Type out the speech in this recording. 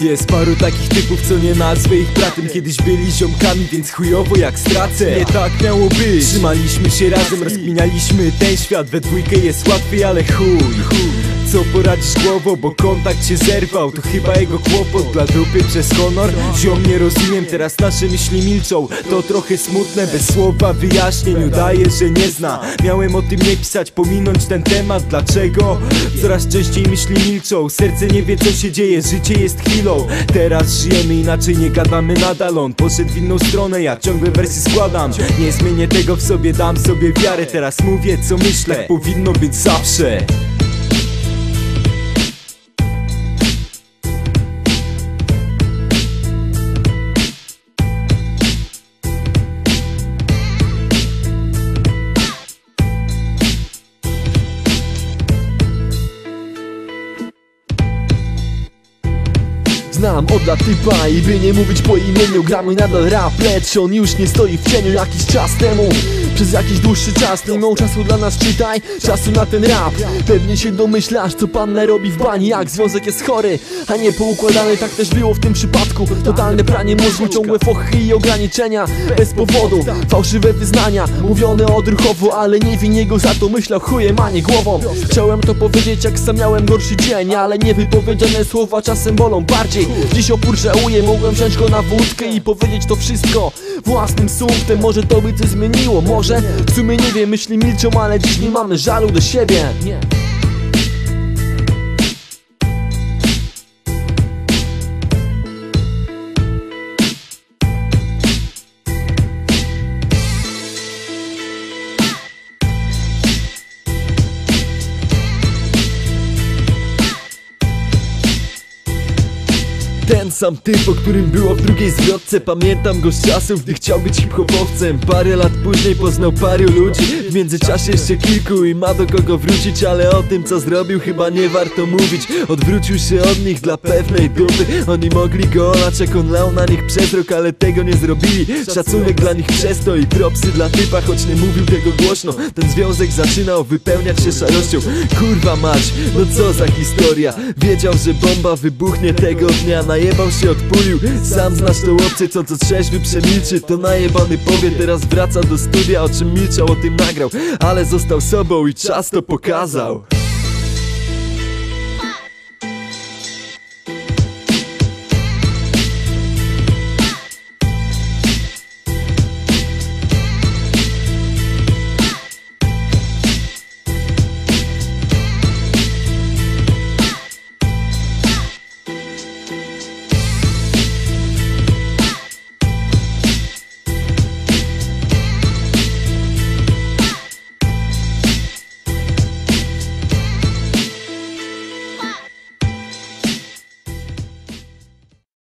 Jest paru takich typów, co nie ma swoich bratem. Kiedyś byli ziomkami, więc chujowo jak stracę. Nie tak miało być. Trzymaliśmy się razem, rozkminialiśmy ten świat. We dwójkę jest łatwiej, ale chuj co poradzisz głową, bo kontakt się zerwał. To chyba jego kłopot dla dupy przez honor. Ziom nie rozumiem, teraz nasze myśli milczą. To trochę smutne, bez słowa wyjaśnień. Udaje, że nie zna. Miałem o tym nie pisać, pominąć ten temat. Dlaczego? Coraz częściej myśli milczą. Serce nie wie co się dzieje, życie jest chwilą. Teraz żyjemy inaczej, nie gadamy nadal. On poszedł w inną stronę, ja ciągle wersy składam. Nie zmienię tego w sobie, dam sobie wiarę. Teraz mówię co myślę, powinno być zawsze Znam od lat typa i by nie mówić po imieniu. Gramy nadal rap, lecz on już nie stoi w cieniu Jakiś czas temu przez jakiś dłuższy czas. Nie miał czasu dla nas, czytaj, czasu na ten rap. Pewnie się domyślasz, co pan robi w bani Jak związek jest chory, a nie poukładany. Tak też było w tym przypadku. Totalne pranie mózgu, ciągłe fochy i ograniczenia. Bez powodu, fałszywe wyznania. Mówione odruchowo, ale nie winię go za to. Myślał chujem, a nie głową. Chciałem to powiedzieć, jak sam miałem gorszy dzień Ale niewypowiedziane słowa czasem bolą bardziej. Dziś opór żałuję, mogłem wziąć go na wódkę I powiedzieć to wszystko własnym sumptem Może to by coś zmieniło, może W sumie nie wiem, myśli milczą, ale dziś nie mamy żalu do siebie Ten sam typ, o którym było w drugiej zwrotce Pamiętam go z czasów, gdy chciał być hip-hopowcem. Parę lat później poznał paru ludzi W międzyczasie jeszcze kilku i ma do kogo wrócić Ale o tym co zrobił chyba nie warto mówić. Odwrócił się od nich dla pewnej dupy Oni mogli go olać jak on lał na nich przez rok Ale tego nie zrobili. Szacunek dla nich przez to i propsy dla typa Choć nie mówił tego głośno. Ten związek zaczynał wypełniać się szarością. Kurwa mać, no co za historia. Wiedział, że bomba wybuchnie tego dnia. Najebał się, odpulił. Sam znasz to opcję, co co trzeźwy przemilczy. To najebany powie, teraz wraca do studia O czym milczał, o tym nagrał Ale został sobą i czas to pokazał